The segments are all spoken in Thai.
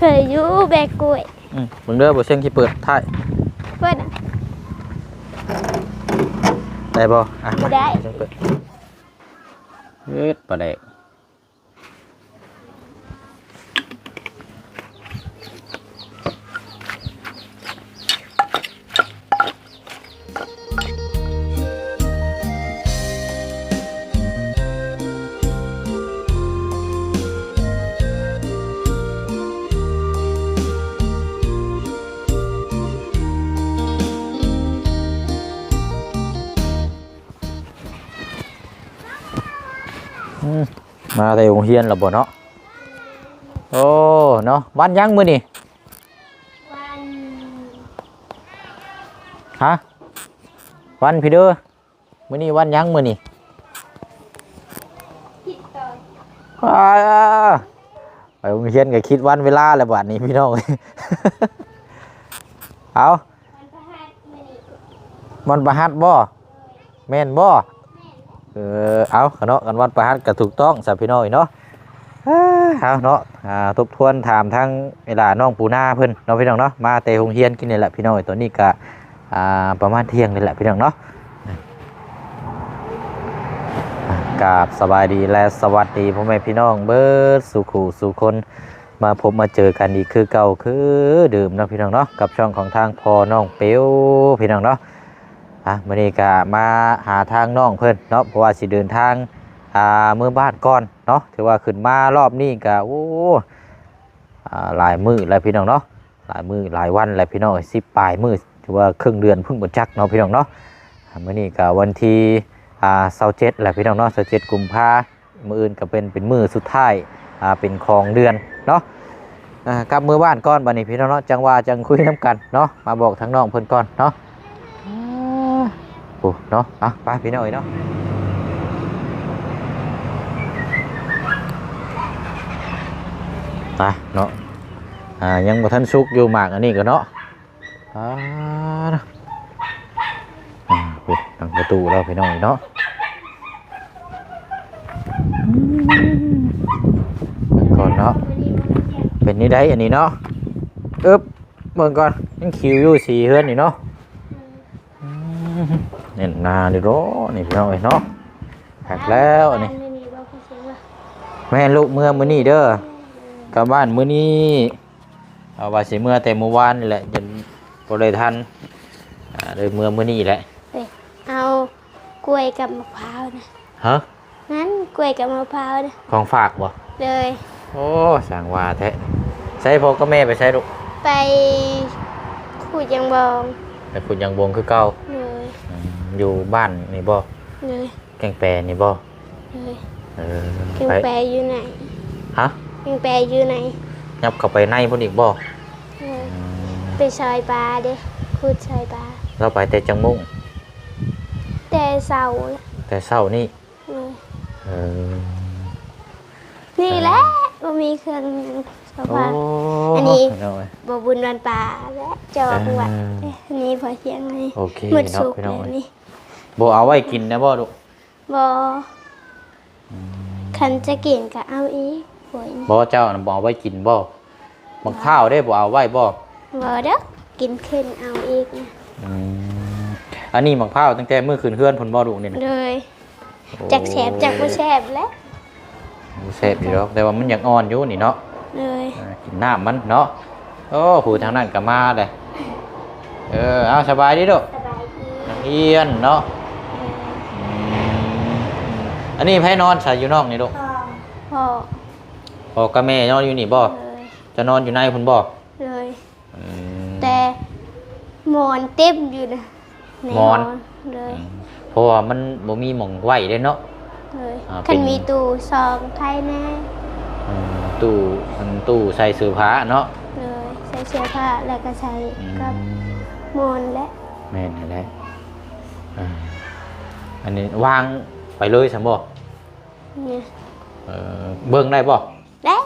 เคยอยู่แบกกล้วยอืมเบิ่งเด้อบ่เสียงที่เปิดท้ายเพื่อนอะได้บ่อะบ่ได้เสียงเปิด เฮ็ดปลาแดก มมาแต่โรงเรียนแล้วบ่เนาะโอ้เนาะวันยังมื้อนี่วันฮะวันพี่เด้อมื้อนี้วันยังมื้อนี่ผิดต่อว้าไปโรงเรียนก็คิดวันเวลาแล้วบัดนี้พี่น้องเอาวันพฤหัสมื้อนี้วันประหัสบ่แม่นบ่ เออเอาเนาะกันวันประหัสก็ถูกต้องสับพี่น้องเนาะเอาเนาะอ่าทบทวนถามทั้งเวลาน้องปูนาเพิ่นเนาะพี่น้องเนาะมาแต่โรงเรียนกินนี่แหละพี่น้องตัวนี้ก็อ่าประมาณเที่ยงนี่แหละพี่น้องเนาะกาบสบายดีและสวัสดีพ่อแม่พี่น้องเบิร์ดสุขูสุคนมาพบมาเจอกันอีกคือเก่าคือเดิมนะพี่น้องเนาะกับช่องของทางพอน้องเปียวพี่น้องเนาะ อะมื้อนี้ก็มาหาทางน้องเพิ่นเนาะเพราะว่าสิเดินทางอ่าเมื่อบ้านก่อนเนาะถือว่าขึ้นมารอบนี้ก็โอ้อ่าหลายมือแล้วพี่น้องเนาะหลายมือหลายวันแล้วพี่น้องสิปลายมือถือว่าครึ่งเดือนเพิ่งบ่จักเนาะพี่น้องเนาะอ่ามื้อนี้ก็วันที่อ่า27แล้วพี่น้องเนาะ27กุมภามืออื่นก็เป็นเป็นมือสุดท้ายอ่าเป็นของเดือนเนาะอ่ากลับมือบ้านก่อนบัดนี้พี่น้องเนาะจังว่าจังคุยน้กันเนาะมาบอกทางน้องเพิ่นก่อนเนาะ โอ้เนาะอะไปพี่น้อยเนาะไปเนาะอ่ายังบ่ทันสุกอยู่หมากอันนี้ก็เนาะอ่าเนี่ยนาดิโรนี่พี่น้องเอ้ยเนาะหักแล้วอันนี้มื้อนี้บ่คือสิว่าแม่ลูกเมื่อมื้อนี้เด้อกลับบ้านมื้อนี้เอาว่าสิเมื่อแต่เมื่อวานนี่แหละจนบ่ได้ทันอ่าเลยเมื่อมื้อนี้แหละเอ้ยเอากล้วยกับมะพร้าวนะฮะงั้นกล้วยกับมะพร้าวนะของฝากบ่เลยโอ้สั่งว่าแท้ใช้พ่อกับแม่ไปใช้ลูกไปขูดยังบองไปคุณยังวงคือเก่าเลย อืมอยู่บ้านนี่บ่เลยแกงแปรนี่บ่เลยเออยังไปแปลอยู่ไหนฮะยังแปลอยู่ไหนยับเข้าไปในพุ่นอีกบ่เลยอืมไปชอยปลาเด้ขูดชอยปลาเราไปแต่จังมุ่ง แต่เสาร์แต่เช้านี่เลยเออนี่แหละบ่มีเครื่องสโอ้ภาอันนี้เอาไว้ บ่บุญวันป่าและจอกวัดเออเอ้ยอันนี้พอเที่ยงเลยโอเคหมดเนาะสุกพี่เลน้องยเอ้ยนี่ บ่เอาไว้กินนะบ่ลูกบ่คันจะกินก็เอาอีกโอยนี่บ่เจ้าน่ะบ่เอาไว้กินบ่บักข้าวได้บ่เอาไว้บ่บ่เด้อกินขึ้นเอาอีกนะอืมอันนี้บักข้าวตั้งแต่มื้อคืนเฮือนพุ่นบ่ลูกนี่นะเลยจักแสบจักบ่แสบแล้วโอ้แซ่บอยู่ดอกแต่ว่ามันยังอ่อนอยู่นี่เนาะเลยอ่ากินน้ำมันเนาะโอ้ผู้ทางนั้นก็มาเลยเออเอาสบายดีลูก สบายดี นักเรียนเนาะอืม อันนี้ไพ่นอนใส่อยู่นอกนี่ลูกพ่อพ่อกับแม่นอนอยู่นี่บ่เลยจะนอนอยู่ในพุ่นบ่เลย อืม แต่หมอนเต็มอยู่นะในหมอน เลยอืมเพราะว่ามันบ่มีหม่องไหวเด้เนาะ เลยอ่าคันเป็นมีตู้ซองไทยแน่อืมตู้อันตู้ใส่เสื้อผ้าเนาะเลยใส่เสื้อผ้าแล้วก็ใส่อืมกับหมอนและแม่นนั่นแหละอ่าอันนี้วาง ไปเลยซั่นบ่เนี่ยเออเบิ่งได้บ่ ได้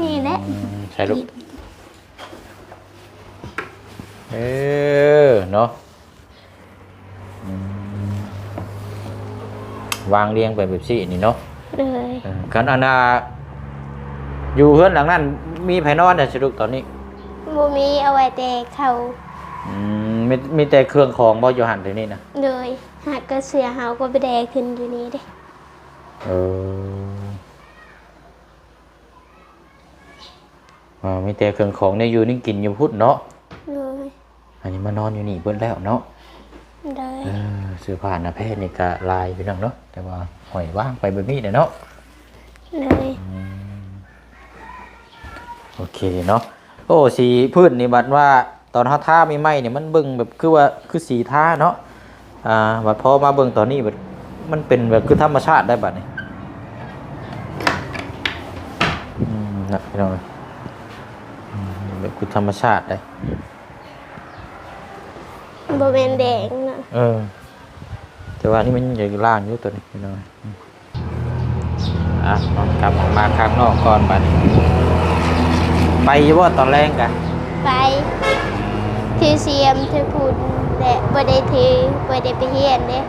นี่แหละอืมใช่ลูก เออเนาะอืมวางเรียงไปแบบซี่นี่เนาะเลยเออกันอันนาอยู่เฮือนหลังนั้นมีไผนอนแต่สรุปตอนนี้ บ่มีเอาไว้แต่เขาอืมมีมีแต่เครื่องของบ่อยู่หันเดี๋ยวนี้นะเลยหากก็เสียเฮาก็ไปแดขึ้นอยู่นี่เด้เอออ่ามีแต่เครื่องของเนี่ยอยู่นี่กินอยู่พุทธเนาะเลยอันนี้มานอนอยู่นี่เบิดแล้วเนาะเลยเออเสื้อผ้าหน้าแพทย์นี่ก็ลายพี่น้องเนาะแต่ว่าหอยว่างไปแบบนี้เด้อเนาะเลยโอเคเนาะ โอ้สีพืชนี่บัดว่าตอนเฮาท่ามีไม้เนี่ยมันเบิ่งแบบคือว่าคือสีท่าเนาะอ่าบัดพอมาเบิ่งตอนนี้แบบมันเป็นแบบคือธรรมชาติได้บัดนี้อืมนะพี่น้องเอ้ยอืมแบบคือธรรมชาติได้บ่แม่นแดงเนาะเออ แต่ว่านี่มันใหญ่ล่างอยู่ตัวนี้พี่น้องอืมอะลองกลับมาข้างนอกก่อนบัดนี้ ไปอยู่ว่าตอนแรกกันไปถือเสียมถือพูนและบ่ได้ถือบ่ได้ไปเรียนเด้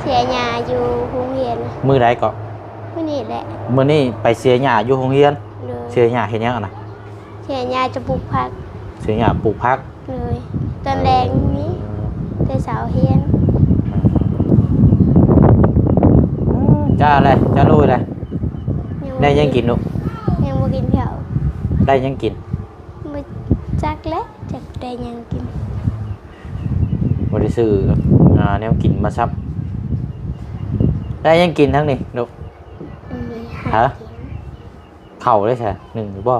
เสียหญ้าอยู่โรงเรียนมือใดก็มื้อนี้แหละมือนี่ไปเสียหญ้าอยู่โรงเรียน เลยเสียหญ้าเห็นยังอะนะเสียหญ้าจะปลูกผักเสียหญ้าปลูกพักเลยตอนแรงนี้แต่สาวเฮียนจ้าอะไรจ้าลุยเลยบ่ได้ยังกินลูกยังบ่กินเผา ได้ยังกินบ่จักแล้วจักได้ยังกินบริซื้ออ่าแนวกินมาซับ ได้ยังกินทั้งนี้ลูกอืมฮะเข่าได้ใช่หนึ่งหรือบ่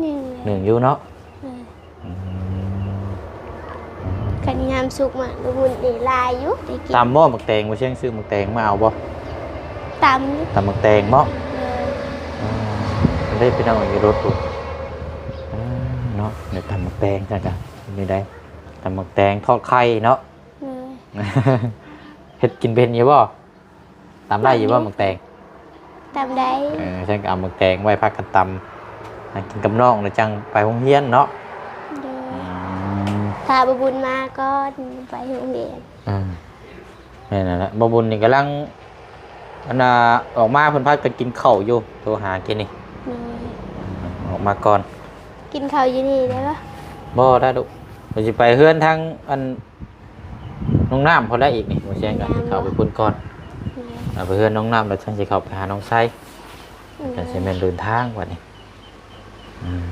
หนึ่งหนึ่งอยู่เนาะเลยอืมคันยามสุกมาลูกมันได้หลายอยู่ได้กินตำหม้อหมึกแตงมาเชียงซื้อหมึกแตงมาเอาบ่ตำอยู่ตำหมึกแตงเนาะเลย อืมมันได้ไปนั่งอยู่รถลูกอ่าเนาะเดี๋ยวตำหมึกแตงจ้ะจ้ะนี่ได้ตำหมึกแตงทอดไข่เนาะเลยเฮ็ดกินเป็นอยู่บ่ตำได้อยู่บ่หมึกแตงตำได้เออฉันก็เอาหมึกแตงไว้พักกันตำให้กินกับน้องแล้วจังไปโรงเรียนเนาะเลยอืมถ้าบบุญมาก็ไปโรงเรียนอ่านี่นแหละบ่บุญนี่กำลังอันน่ะออกมาเพิ่นพากันกินข้าวอยู่โทรหากินนี่เลยออกมาก่อน กินข้าวอยู่นี่ได้ปะบ่ได้ดุเราสิไปเฮือนทางอันน้องน้ำพอได้อีกนี่บ่เชียงกันสิเข้าไปพุ่นก่อนเลยเอาไปเฮือนน้องน้ำแล้วฉันสิเข้าไปหาน้องไส้แต่ใช้แม่นเดินทางวันนี้อืม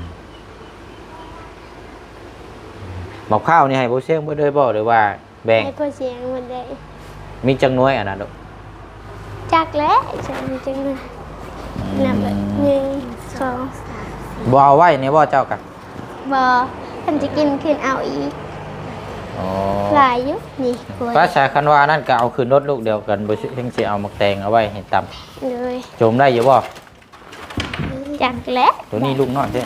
หมอกข้าวนี่ให้โบเชียงบ่ได้บ่หรือว่าแบ่งให้พ่อเสียงมันได้มีจังน้อยอะนะดอกจักแล้วจังจังเลยนับเลยหนึ่งสองสาม บ่เอาไว้ในบ่เจ้ากะบอท่านจะกินขึ้นเอาอีกอ๋อหลายอยุนี่กล้วยป้าชาคันว่านั่นก็เอาขึ้นรถลูกเดียวกันบ่เชียงสิเอาหมักแตงเอาไว้ให้ตำเลยโจมได้อยู่บ่จักแล้วตัวนี้ลูกน้อยเด้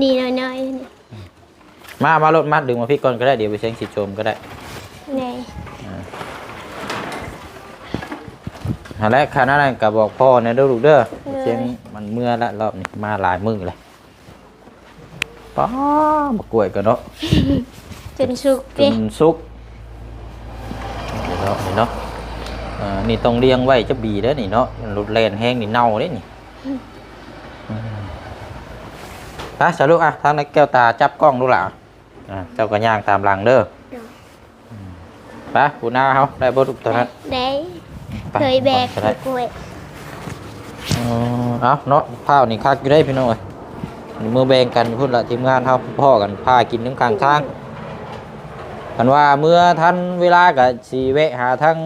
นี่น้อยๆนี่มามารถมาดึงมาพี่ก่อนก็ได้เดี๋ยวไปเชียงสิโจมก็ได้นี่หาแล้วคันนั้นก็บอกพ่อในเด้อลูกเด้อเชียงมัน เมื่อละรอบนี้มาหลายมื้อเลยป้ามากล้วยกันเนาะจนสุกจดินสุกเดี๋ยวเนาะนี่เนาะอ่านี่ต้องเลี้ยงไว้จะบีแล้วนี่เนาะรถแลนแห้งนี่เน่าเด้นี่อืมไปสาลูกอะทางนักแก้วตาจับกล้องดูล่ะอ่าเจ้าก็ย่างตามหลังเด้ออืมไปปูนาเขาได้บ่ทุกตัวนั้นได้ไปเคยแบกก็ได้กล้วย อืมเอาเนาะข้าวนี่คักอยู่ได้พี่น้องเอ้ยนี่มือแบ่งกันพุ่นละทีมงานเฮาพ่อกันพากินทั้งข้างทางกันว่าเมื่อท่านเวลากับสีแวะหาทั้ง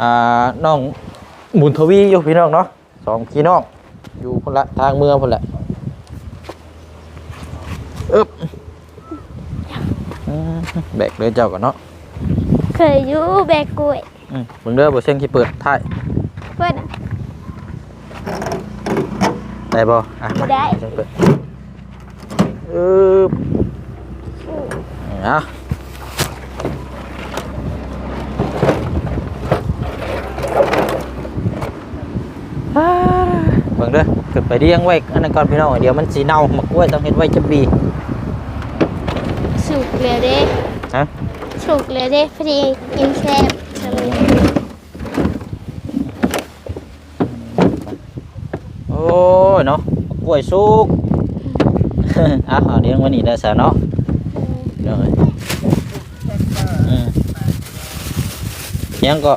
อ่าน้องบุญทวีอยู่พี่น้องเนาะสองพี่น้องอยู่คนละทางเมืองคนละอึบอืมแบกเลยเจ้ากันเนาะเคยอยู่แบกกล้วยอืมมึงเด้อบ่เสียงที่เปิดท้ายเพื่อนอะ ได้บ่อะบ่ได้เสียงเปิดอึบเอาเบิ่งเด้อเกิดไปเลี้ยงไว้อันนั้นก่อนพี่น้องเดี๋ยวมันสีเน่ามากล้วยต้องเฮ็ดไว้จะปีสุกเลยเด้ฮะ สุกเลยเด้พอดีกินแซ่บจังเลย อ้ยเนาะกล้วยสุกอะเอาเลี้ยงไว้นี่ได้ซะเนาะเดี๋ยวเลยอืมยังก็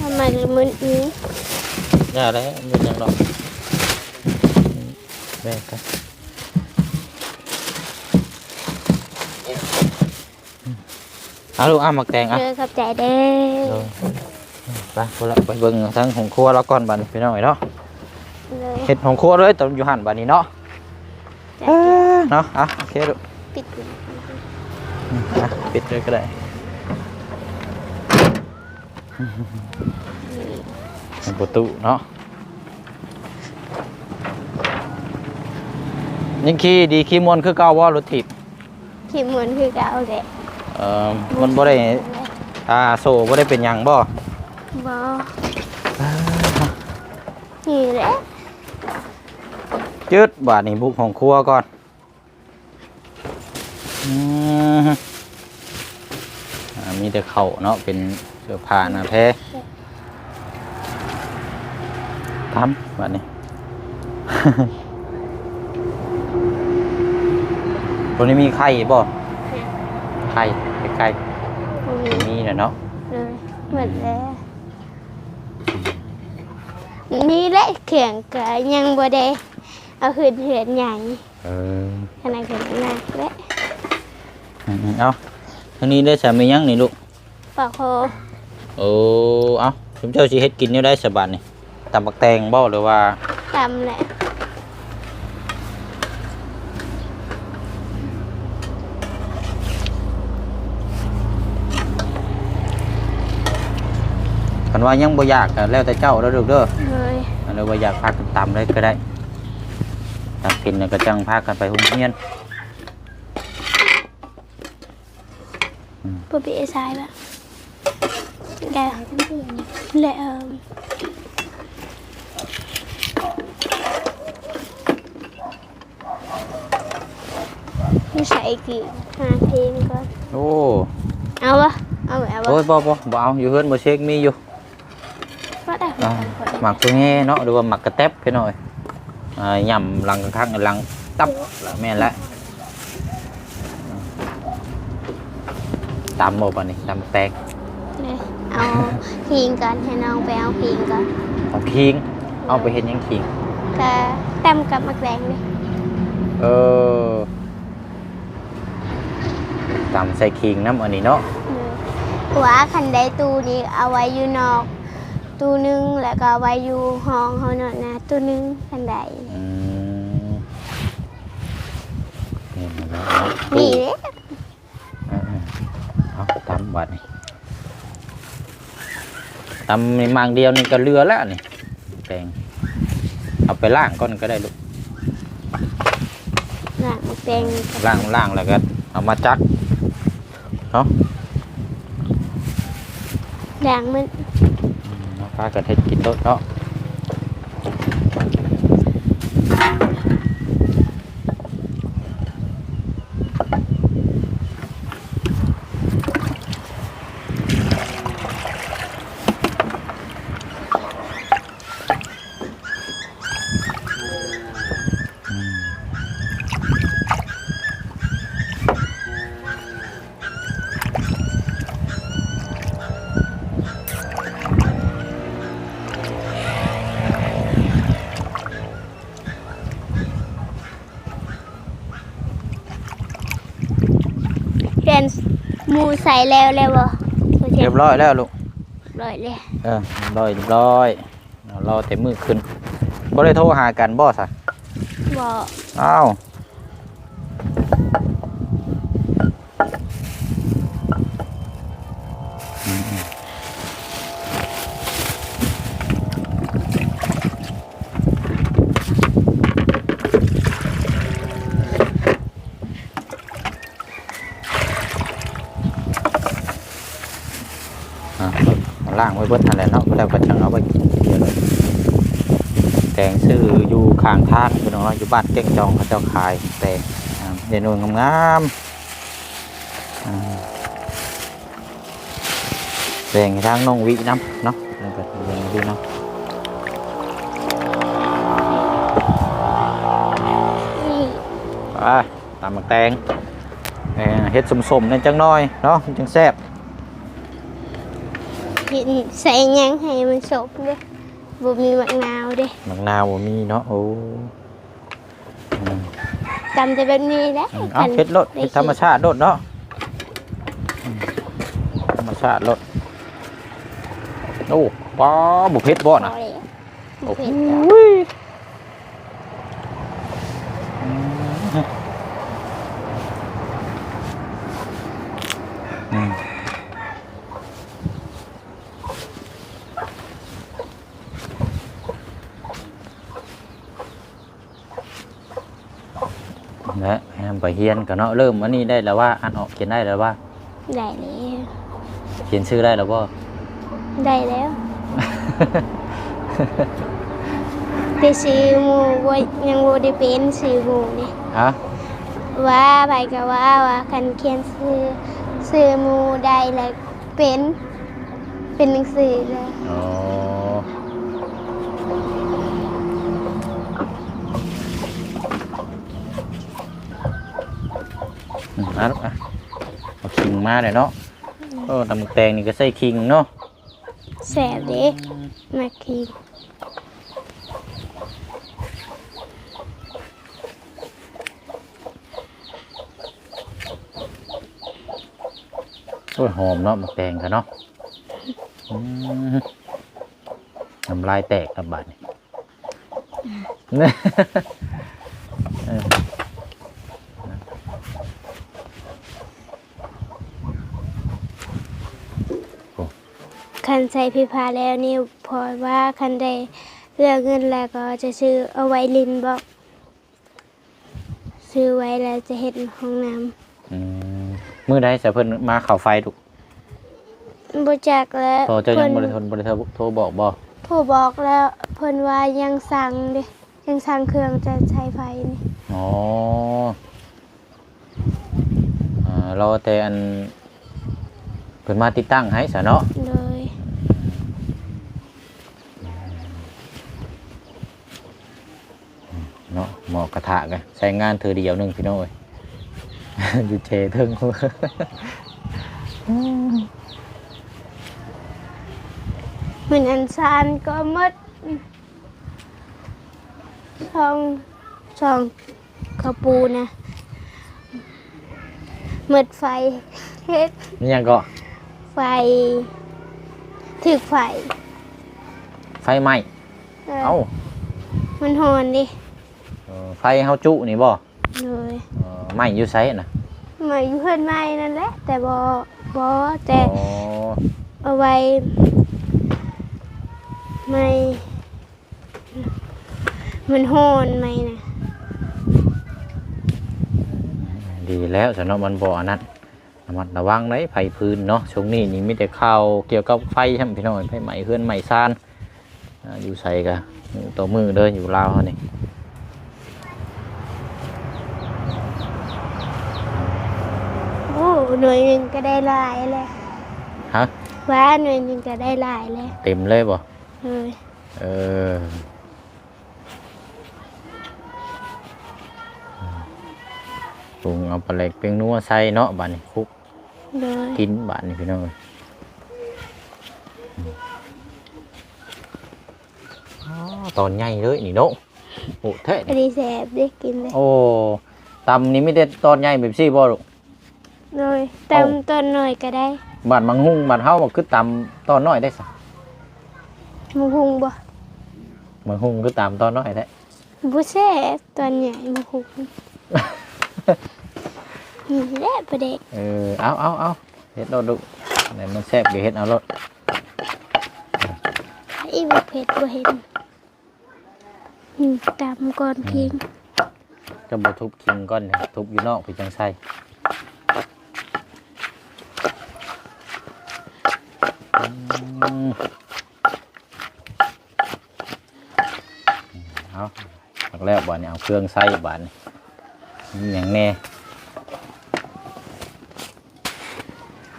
ทำไมมึนนี้อย่าแล้วมันยังดอกแบกกันเอาลูกอ้ามาแกงอะเจอกับใจเด้เอออไปพุ่นละไปเบิ่งทั้งของครัวแล้วก่อนบัดนพี่น้องเอ้ยเนาะ เลยเห็ดของครัวเลยตอนอยู่หันบัดนี้เนาะจะเนาะอะโอเคลูกปิดอืมอะปิดเลยก็ได้ประตูเนาะยังขี่ดีขี่มวนคือเก่าว่ารถถีบที่เหมือนคือเก่าแหละเอ่อมันบ่ได้อ่าโซ่บ่ได้เป็นหยังบ่บอนี่แหละ จืดบาดนี้บุกของครัวก่อนอืมอ่ามีแต่เข่าวเนาะเป็นเสื้อผ้าหนะแพ้ทำบาดนี้ตัวนี้มีไข่บ่ไข่ไก่มีๆมีนะเนาะเลยหมดแล้วนี่แหละเขียงกะยังบ่ได้ เอาขึ้นเหือนใหญ่เออขนาดขึ้นหนักและอืมๆเอาทางนี้ได้สามียังนี่ลูกปากโคโอ้เอาผมเจ้าสิเฮ็ดกินอยู่ได้สบายนี่ตำบักแตงบ่หรือว่าตำแหละคันว่ายังบ่อยากก็แล้วแต่เจ้าแล้วลูกเด้อเลย อันนี้บ่อยากพากันตำเลยก็ได้ ตำกินแล้วก็จังพากันไปโรงเรียนปปีไอ้สายละแกและเอิ่มนี่ใส่กี่หาเพลงก่อนโอ้เอาวะเอาแบบโอ้วะยบ่บ่บ่เอาอยู่เฮือนบ่เช็คมีอยู่ว่าได้อ่าหมักตัวแง่เนาะหรือว่าหมักกระแตบพี่น้อยอ่า ย่ำหลังข้างหลังตับแล้วแม่นละตำบ่ปานนี้ตำแตงเลยเอาพิงก่อนให้น้องไปเอาพิงก่อนของคิงเอาไปเฮ็ดหยังคิงแต่แต้มกับมักแดงเลยเออตำใส่คิงน้ำอันนี้เนาะหัวคันไดตู้นี้เอาไว้อยู่นอก ตู้หนึงแล้วก็เอาไว้อยู่ห้องเขาเนาะนะตู้หนึงคันไดอืมนี่มันแล้วเนาะนี่เด้เออๆเอาตำบัดนี่ตำในมางเดียวนี่ก็เรือแล้วนี่แตงเอาไปล่างก่อนก็ได้ลูกน่ะมักแดงล่างล่างแล้วก็เอามาจักเนาะแดงมัน พากระเทศกินรสเนาะ หมูใส่แล้วแล้วบ่เรียบร้อยแล้วลูกร้อยเลยเออเรียบร้อยเรียบร้อยเอารอแต่มือขึ้นบ่ได้โทรหากันบ่สะบ่อ้าว ล่างไว้เพื่อทานแล้เนาะแล้วก็จะเอาไปกินเดียเลยแตงซื้ออยู่ข้างทางพี่น้องอยู่บ้านเก่งจองเขาจะขายแตงเด่นวลงามแตงทางน้องวิน้ำเนาะนั่นก็ดีนะไปตามแตงเฮ็ดสมๆนั่นจังน้อยเนาะจังแซ่บ กินใส่หยังให้มันสบเด้บ่มีมะนาวเด้หมักนาวบ่มีเนาะโอ้อืมจำแต่แบบนี้แหละอืมเอาเฮ็ดรถเฮ็ดธรรมชาติรถเนาะอืมธรรมชาติรถโอ้ป้าบุเพ็ดบ่พอน่ะแล้วโอ้โห เผ็ดแล้ว อืมและแอมไป เฮียนกันเนาะเริ่มวันนี้ได้แล้วว่าอ่านออกเขียนได้แล้วว่า ได้แล้วเขียนชื่อได้แล้วว่าได้แล้วแต่ซื้อหมูบ่ยังบ่ได้เป็นซื้อหมูนี่ฮะว่าไปก็ว่าว่าคันเขียนซื้อซื้อหมูได้แล้วเป็น เป็นหนังสือเลยอ๋อ อืมเอะอะเอาคิงมาเลยเนาะโอ้ตำบักแตงนี่ก็ใส่คิงเนาะแสบเด้มาคีโอ้ยหอมเนาะบักแตงกันเนาะอืมน้ำลายแตกกับบาดนี่เนี่ยเออ คันใส่พิพาแล้วนี่พอว่าคันได้เลือกเงินแล้วก็จะซื้อเอาไว้ลินบอกซื้อไว้แล้วจะเห็ดห้องน้อืมมือใดจะเพิ่นมาเข่าไฟถูกำบ่จักแล้วโทรเจ้ายังบเพิ่รินโทรบริโทรโทรบอกบ่โทรบอกแล้วเพิ่นว่ายังสั่งเด้ยังสั่งเครื่องจะใช้ไฟนี่อ๋ออ่าเราแต่อันเพิ่นมาติดตั้งให้ซะเนาะเลย หมอกระทะกันใช้งานเธอเดียวหนึงพี่น้อยอยู่เชเทิงเหมือนอันซานก็หมดช่องช่องกระปูนะหมดไฟเฮ็ดนี่ยังก็ไฟถึกไฟ ไฟไหม้เออเอ้า มันหอนดิเออ ไฟเฮาจุนี่บ่เลยเออไหม้อยู่ไสน่ะมาอยู่เพื่อนไม้นั่นแหละ แต่บอบอแต่อ๋อเอาไว้ไม่มันหอนไหมนะดีแล้วสำหรับมันบ่อันนั้นระมัดระวังเลยไฟพื้นเนาะช่วงนี้นี่มีแต่ข่าวเกี่ยวกับไฟใช่ไหมพี่น้องไฟไหม้เฮือนไหม้ซานอ่าอยู่ใส่กะตัวมือเด้ออยู่ลาวเฮานี่ โอ้ หน่วยหนึ่งก็ได้หลายเลยฮะว่าหน่วยหนึ่งก็ได้หลายเลยเต็มเลยบ่เลยเออปรุงเอาปลาแหลกเปียงนัวใส่เนาะบาดนี้คลุกเลยกินบาดนี้พี่น้องเอ้ยอืมอ๋อตอนใหญ่เลยนี่เนาะโอ้แท้อันนี้แสบได้กินเลยโอ้ตำนี่ไม่ได้ตอนใหญ่แบบซี่บ่ลูก เลยเติมต้นหน่อยก็ได้บาดมังหุ่งบาดเฮาบ่คือตำตอนน้อยได้ซะหมุหุงบ่มังหุ่งคือตำตอนน้อยแท้บุแซ่บตอนใหญ่หมุหุงนี่แหละประเด็กเออเอาเอาเอาเฮ็ดโลดลูกไหนมันแซ่บอยู่เฮ็ดเอาโลดอีบุเผ็ดบ่เห็นอืมตามก่อนพิงจะบ่ทุบคิงก่อนเนี่ยทุบอยู่นอกพี่จังไสอืม เอาหลักแล้วบาดนี้เอาเครื่องใส่บาดนี้มีหยังแน่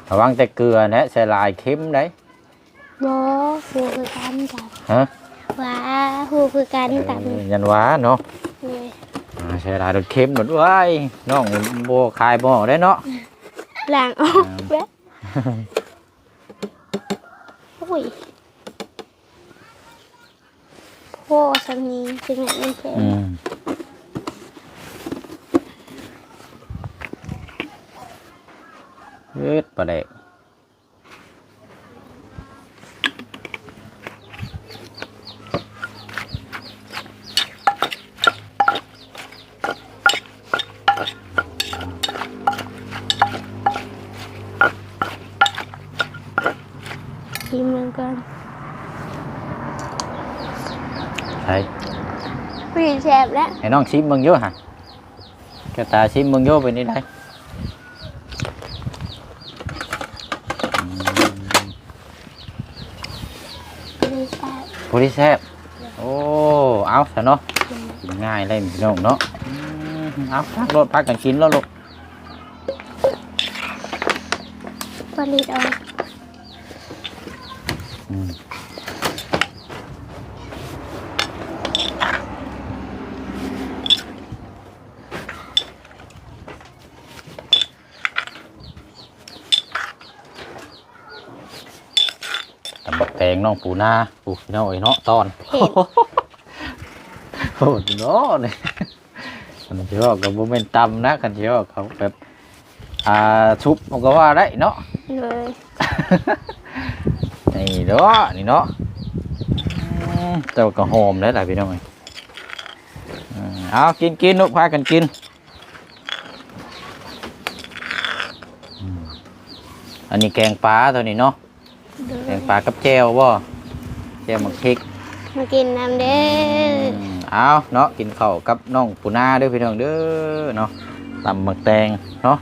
ระวังแต่เกลือนะใส่หลายเค็มได้บ่หูคือกันกับฮะว่าหูคือกันกับเออยันหว้าเนาะเลยอ่าใช่ลายรถเค็มหมดเว้ยน้องโบคายบ่ได้เนาะล้างออกอ่าแว้ยพ่สันนี้จึงมันแข็งอืมเฮ็ดปลาแดก ชิมมันก่อน ใช่ พี่แส บแล้วให้น้องชิมเบิ่งอยู่ฮะแกตาชิมเบิ่งอยู่เป็นนี่ได้พี่แสบผู้ที่แซ่บโอ้ เอาซะเนาะกินง่ายเลยพี่น้องเนาะอืมเอาพักรถพักกันกินแล้วลูกผลิตออก อืมตำบักแต งน้องปูนาปูพี่น้องเอ้ยเนาะตอนเผ็ดโอ้โหเนาะเนี่ยคันเชียวกับโมเมนตำนะคันเชียวเขาแบบอ่าชุบผมก็ว่าได้เนาะเลยนี่เนาะนี่เนาะอืมแต่ว่าก็หอมได้หลายพี่น้องเอ้ยอืมเอากินกินนุกพากันกินอืมอันนี้แกงปลาตัวนี้เนาะเล แกยงปลากับแจ่วบ่แจ่วหมักพริกมากินน้ำเด้ออืมเอาเนาะกินข้าวกับน้องปูนาเด้อพี่น้องเด้อเนาะตำหมักแตงเนาะ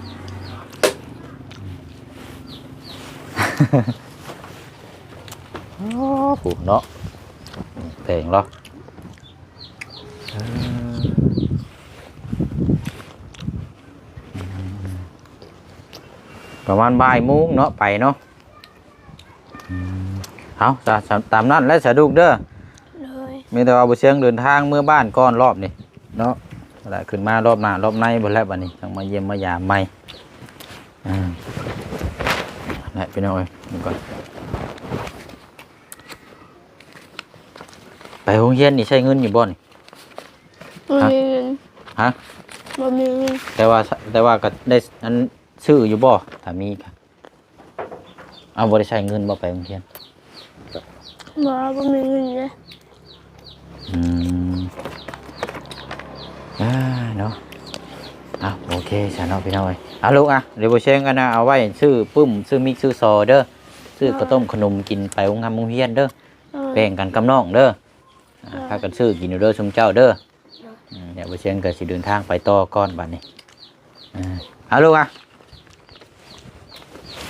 โอ้โหเนาะแตงเหรอเออประมาณบ่ายโมงเนาะไปเนาะอืม เอาตาตามนั้นและสะดุกเด้อเลยมีแต่ว่าบุเชียงเดินทางเมื่อบ้านก้อนรอบนี่เนาะแล้วขึ้นมารอบหน้ารอบในบนแล้วบัดนี้จังมาเยี่ยมมายามใหม่อ่านี่พี่น้องเอ้ยดูก่อนไปโรงเรียนนี่ใช้เงินอยู่บ่นี่บ่มีเงินฮะบ่มีเงินแต่ว่าแต่ว่าก็ได้อันซื้ออยู่บ่ถ้ามีก็เอาบ่ได้ใช้เงินบ่ไปโรงเรียน บ่บ่มีเงินเลยอืมอ่าเนาะอะโอเคฉันเอาพี่น้องเอ้ยเอาลูกอะเดี๋ยวบุเชียงกันนะเอาไว้ซื้อปุ้มซื้อมิกซื้อซอเด้อซื้อกระต้มขนมกินไปโรงงานโรงเรียนเด้อเออแบ่งกันกับน้องเด้ออ่าพากันซื้อกินอยู่เด้อชุมเจ้าเด้ออืมเดี๋ยวบุเชียงก็สิเดินทางไปต่อก่อนบัดนี้อ่าเอาลูกอะ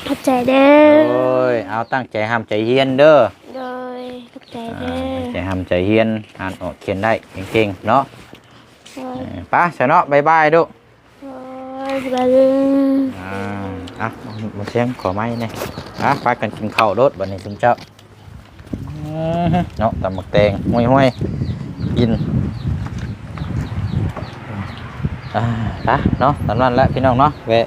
ขอบใจเด้โอ้อยเอาตั้งใจห้ามใจเฮียนเด้อเลยขอบใจอ่าเด้อ ใจห้ามใจเฮียนอ่านออกเขียนได้เก่งๆเนาะโอ้เอยอไป้าเสยเนาะบายบายลูกโอ้ยสบายดีอ่าอะมาเสียงขอไม้เนี่ยอะพากันกินข้าวรถบันนี้คุณเจ้าอื้อหือเนาะตำหมักแตงห้วยห้วยๆกินอ่าละเนาะตามนั้นแหละพี่น้องเนาะแวะ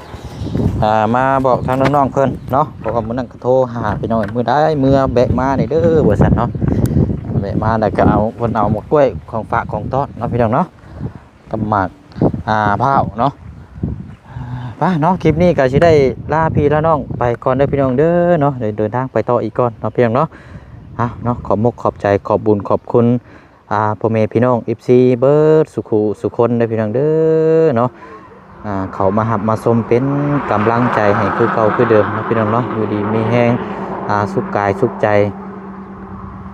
อ่ามาบอกทางน้องๆเพิ่นเนาะบอกว่ามื้อนั้นก็โทรหาพี่น้องมื้อใดมื้อแบะมานี่เด้อว่าซั่นเนาะ แบะมาแล้วก็เอาเพิ่นเอาหมกกล้วยของฝากของต้อนเนาะพี่น้องเนาะกับหมากอ่าพร้าเนาะไป้าเนาะคลิปนี้ก็สิได้ลาพี่ล้วน้องไปก่อนเด้อพี่น้องเด้อเนาะเดี๋ยวเดินทางไปต่ออีกก่อนเนาะพี่น้องเนาะอะเนาะขอบมกขอบใจขอบบุญขอบคุณอ่าพ่อแม่พี่น้อง FC เบิร์ดสุขุสุคนเด้อพี่น้องเด้อเนาะอ่าเขามาหับมาชมเป็นกำลังใจให้คือเก่าคือเดิมเนาะพี่น้องเนาะอยู่ดีมีแห้งอ่าสุขกายสุขใจ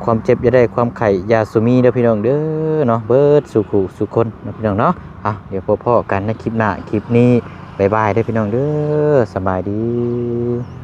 ความเจ็บอย่าได้ความไข่ยาสุมีเด้อพี่น้องเด้อเนาะเบิร์ดสุขูสุคนเนาะพี่น้องเนาะอะเดี๋ยวพบพ่อกันในคลิปหน้าคลิปนี้บายบายเด้อพี่น้องเด้อสบายดี